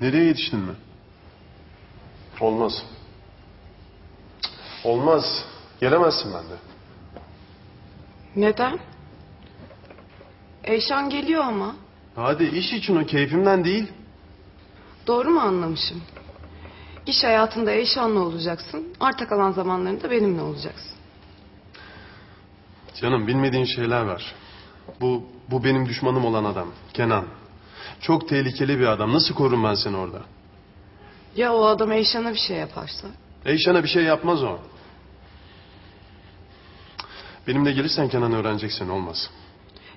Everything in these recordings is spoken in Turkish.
Nereye yetiştin mi? Olmaz. Olmaz. Gelemezsin bende. Neden? Eyşan geliyor ama. Hadi iş için o keyfimden değil. Doğru mu anlamışım? İş hayatında Eyşan'la olacaksın. Arta kalan zamanlarında benimle olacaksın. Canım bilmediğin şeyler var. Bu, bu benim düşmanım olan adam. Kenan. Çok tehlikeli bir adam. Nasıl korurum ben seni orada? Ya o adam Eyşan'a bir şey yaparsa? Eyşan'a bir şey yapmaz o. Benimle gelirsen Kenan öğreneceksin olmaz.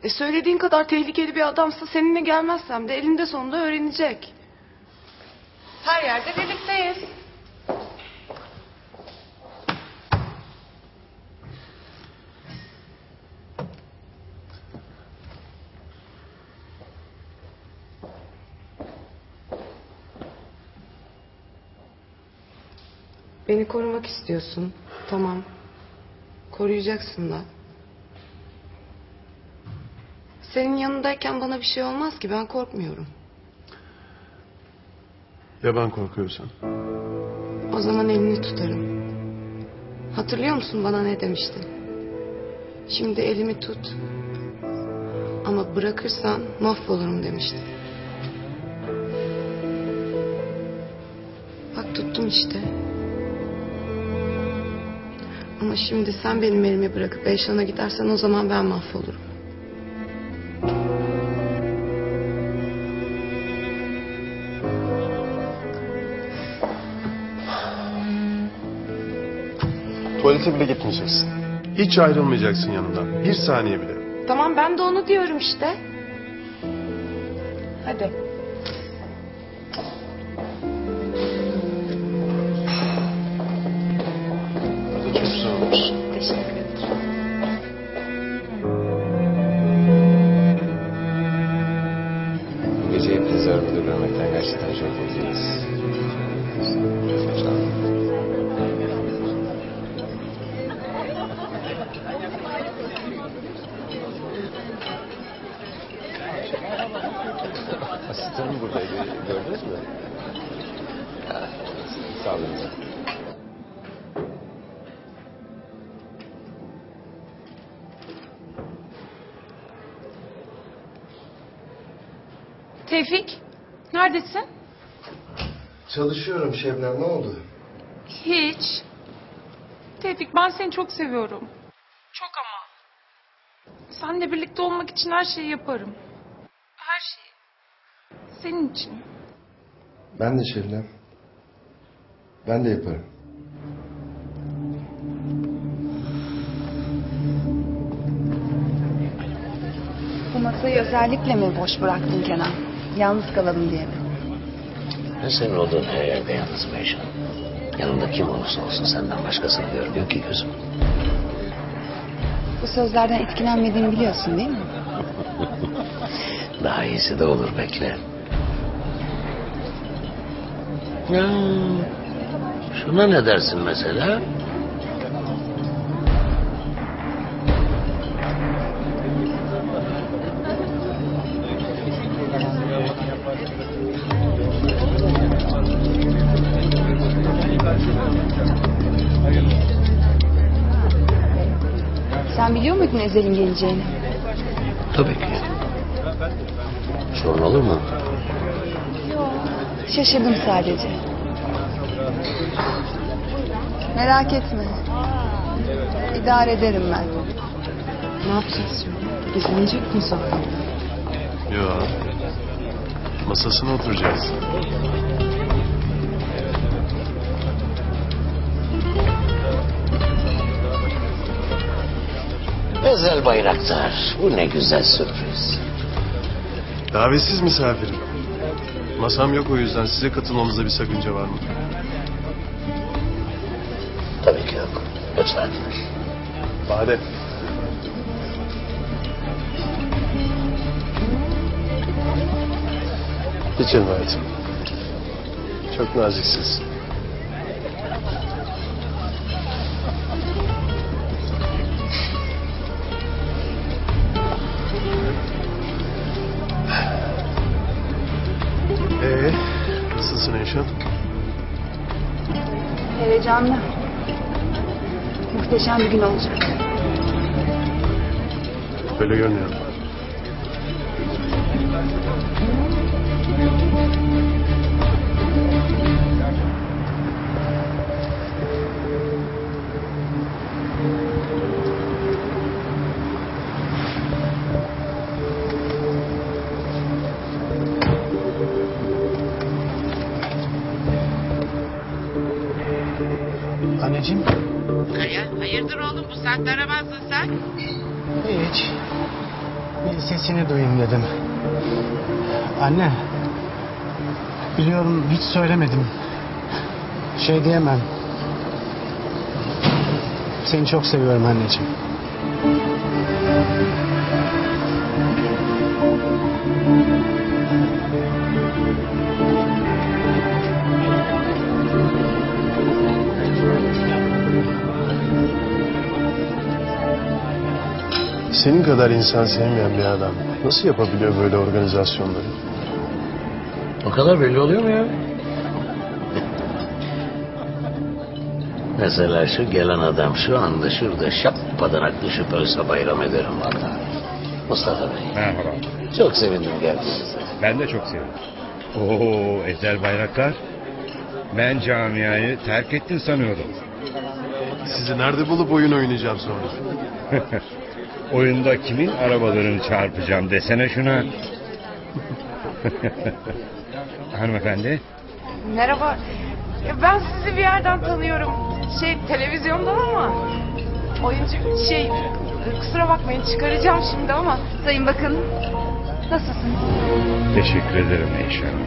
E söylediğin kadar tehlikeli bir adamsa seninle gelmezsem de elinde sonunda öğrenecek. Her yerde birlikteyiz. Beni korumak istiyorsun. Tamam. Koruyacaksın da. Senin yanındayken bana bir şey olmaz ki ben korkmuyorum. Ya ben korkuyorsam? O zaman elini tutarım. Hatırlıyor musun bana ne demiştin? Şimdi elimi tut. Ama bırakırsan mahvolurum demiştin. Bak tuttum işte. Ama şimdi sen benim elimi bırakıp Eyşan'a gidersen o zaman ben mahvolurum. Tuvalete bile gitmeyeceksin. Hiç ayrılmayacaksın yanımdan. Bir saniye bile. Tamam ben de onu diyorum işte. Hadi. Asistanım buradaydı. Gördünüz mü? Ha, Sağ olun. Tevfik, neredesin? Çalışıyorum Şebnem ne oldu? Hiç. Tevfik, ben seni çok seviyorum. Çok ama. Seninle birlikte olmak için her şeyi yaparım. Senin için. Ben de Şebnem. Ben de yaparım. Bu masayı özellikle mi boş bıraktın Kenan? Yalnız kalalım diye mi? Ben senin olduğun her yerde yalnızım Eyşan. Yanımda kim olursa olsun senden başkasını görmüyor ki gözüm. Bu sözlerden etkilenmediğimi biliyorsun değil mi? Daha iyisi de olur bekle. Ya, şuna ne dersin mesela? Sen biliyor muydun Ezel'in geleceğini? Tabii ki. Sorun olur mu? Şaşırdım sadece. Merak etme. İdare ederim ben. Ne yapacağız şimdi? İzlenecek mi sonra? Yo. Masasına oturacağız. Ezel Bayraktar. Bu ne güzel sürpriz. Davetsiz misafirim. Masam yok o yüzden size katılmamızda bir sakınca var mı? Tabii ki yok. Lütfen. Bade. Geçelim hayatım. Çok naziksiniz. Heyecanlı. Muhteşem bir gün olacak. Öyle görünüyor. Anneciğim Kaya, hayırdır oğlum bu saatte aramazdın sen? hiç bir sesini duyayım dedim. Anne biliyorum hiç söylemedim. Şey diyemem. Seni çok seviyorum anneciğim. Senin kadar insan sevmeyen bir adam nasıl yapabiliyor böyle organizasyonları? O kadar belli oluyor mu ya? Mesela şu gelen adam şu anda şurada şappadan düşüp ölse bayram ederim valla. Mustafa Bey. Merhaba. Çok sevindim geldiğinize. Ben de çok sevindim. Oo Ezel Bayraktar. Ben camiayı terk ettin sanıyordum. Sizi nerede bulup oyun oynayacağım sonra? Oyunda kimin arabalarını çarpacağım desene şuna. Hanımefendi. Merhaba. Ben sizi bir yerden tanıyorum. Şey televizyondan ama. Oyuncu şey kusura bakmayın çıkaracağım şimdi ama. Sayın Bakanım. Nasılsınız? Teşekkür ederim Eyşan.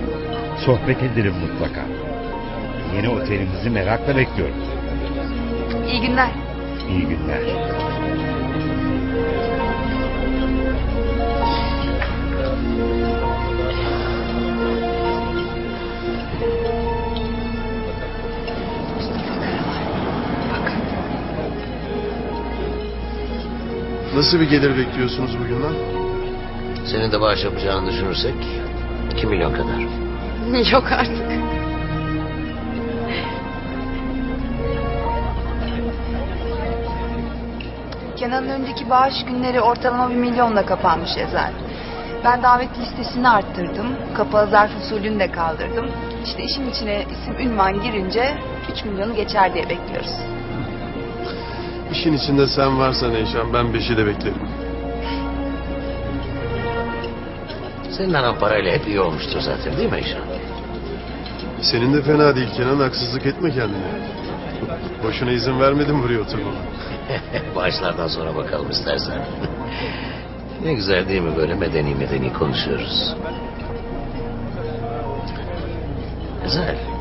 Sohbet edelim mutlaka. Yeni otelimizi merakla bekliyorum. İyi günler. İyi günler. Nasıl bir gelir bekliyorsunuz bugünden? Senin de bağış yapacağını düşünürsek 2 milyon kadar. Yok artık. Kenan'ın önceki bağış günleri ortalama bir milyonla kapanmış Ezel. Ben davet listesini arttırdım. Kapalı zarf usulünü de kaldırdım. İşte işin içine isim ünvan girince 3 milyonu geçer diye bekliyoruz. İşin içinde sen varsan Eyşan ben beşi de beklerim. Senin aran parayla hep iyi olmuştur zaten değil mi İşan? Senin de fena değil Kenan haksızlık etme kendine. Boşuna izin vermedim buraya oturmama. Bağışlardan sonra bakalım istersen. ne güzel değil mi böyle medeni medeni konuşuyoruz. Güzel.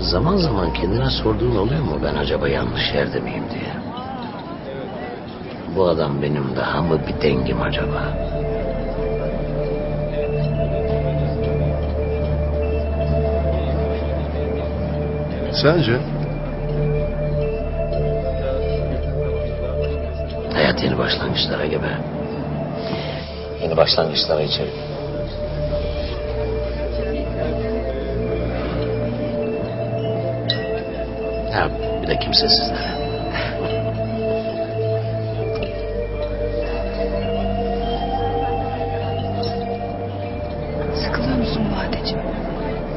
Zaman zaman kendine sorduğun oluyor mu ben acaba yanlış yerde miyim diye. Bu adam benim daha mı bir dengim acaba? Sence? Hayat yeni başlangıçlara gebe. Yeni başlangıçlara için. Ha, bir de kimsesizlere. Sıkılıyor musun Badeciğim?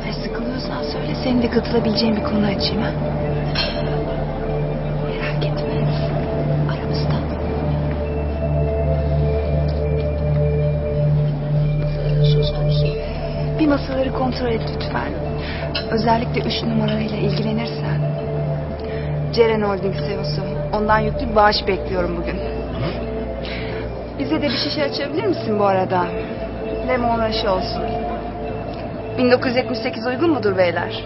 Ay sıkılıyorsan söyle senin de katılabileceğin bir konu açayım ha. Merak etme. Aramızda. Söz konusu. Bir masaları kontrol et lütfen. Özellikle üç numarayla ilgilenirsen. Ceren Holding CEO'su. Ondan yüklü bir bağış bekliyorum bugün. Bize de bir şişe açabilir misin bu arada? Lemon aşı olsun. 1978 uygun mudur beyler?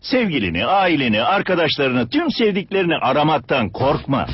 Sevgilini, aileni, arkadaşlarını, tüm sevdiklerini aramaktan korkma.